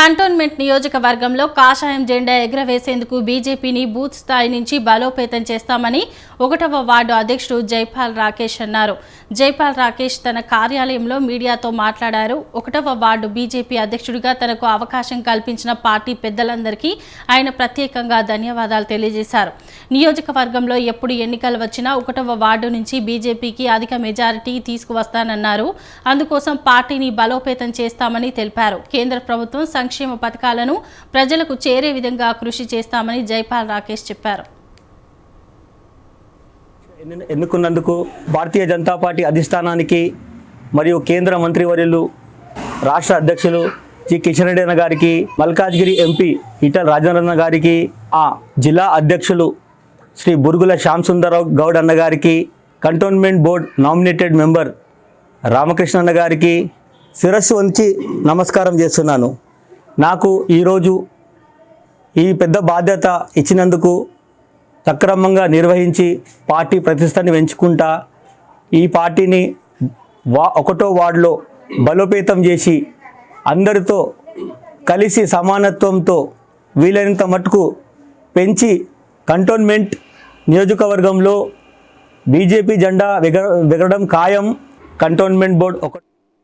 Cantonment నియోజకవర్గంలో కాషాయం జెండా ఎగురవేసేందుకు బీజేపీని బూత్ స్థాయి నుంచి బలోపేతం చేస్తామని ఒకటవ వార్డు అధ్యక్షుడు జైపాల్ రాకేష్ అన్నారు. జైపాల్ రాకేష్ తన కార్యాలయంలో మీడియాతో మాట్లాడారు. ఒకటవ వార్డు బీజేపీ అధ్యక్షుడిగా తనకు అవకాశం కల్పించిన పార్టీ పెద్దలందరికీ ఆయన ప్రత్యేకంగా ధన్యవాదాలు తెలియజేశారు. నియోజకవర్గంలో ఎప్పుడు ఎన్నికలు వచ్చినా ఒకటవ వార్డు నుంచి బీజేపీకి అధిక మెజారిటీ తీసుకువస్తానన్నారు. అందుకోసం పార్టీని బలోపేతం చేస్తామని తెలిపారు. కేంద్ర ప్రభుత్వం సంక్షేమ పథకాలను ప్రజలకు చేరే విధంగా కృషి చేస్తామని జైపాల్ రాకేష్ చెప్పారు. ఎన్నుకున్నందుకు భారతీయ జనతా పార్టీ అధిష్టానానికి మరియు కేంద్ర మంత్రివర్యులు రాష్ట్ర అధ్యక్షులు జి కిషన్ రెడ్డి అన్న గారికి మల్కాజ్గిరి ఎంపీ ఈటల రాజేంద్రన్న గారికి ఆ జిల్లా అధ్యక్షులు శ్రీ బురుగుల శ్యామ్ సుందరరావు గౌడ్ అన్న గారికి cantonment board nominated member Ramakrishna అన్న గారికి శిరస్సు వంచి నమస్కారం చేస్తున్నాను. నాకు ఈరోజు ఈ పెద్ద బాధ్యత ఇచ్చినందుకు సక్రమంగా నిర్వహించి పార్టీ ప్రతిష్టని పెంచుకుంటా ఈ పార్టీని వా ఒకటో వార్డులో బలోపేతం చేసి అందరితో కలిసి సమానత్వంతో వీలైనంత మటుకు పెంచి కంటోన్మెంట్ నియోజకవర్గంలో బీజేపీ జెండా ఎగర ఎగరడం ఖాయం. కంటోన్మెంట్ బోర్డు ఒక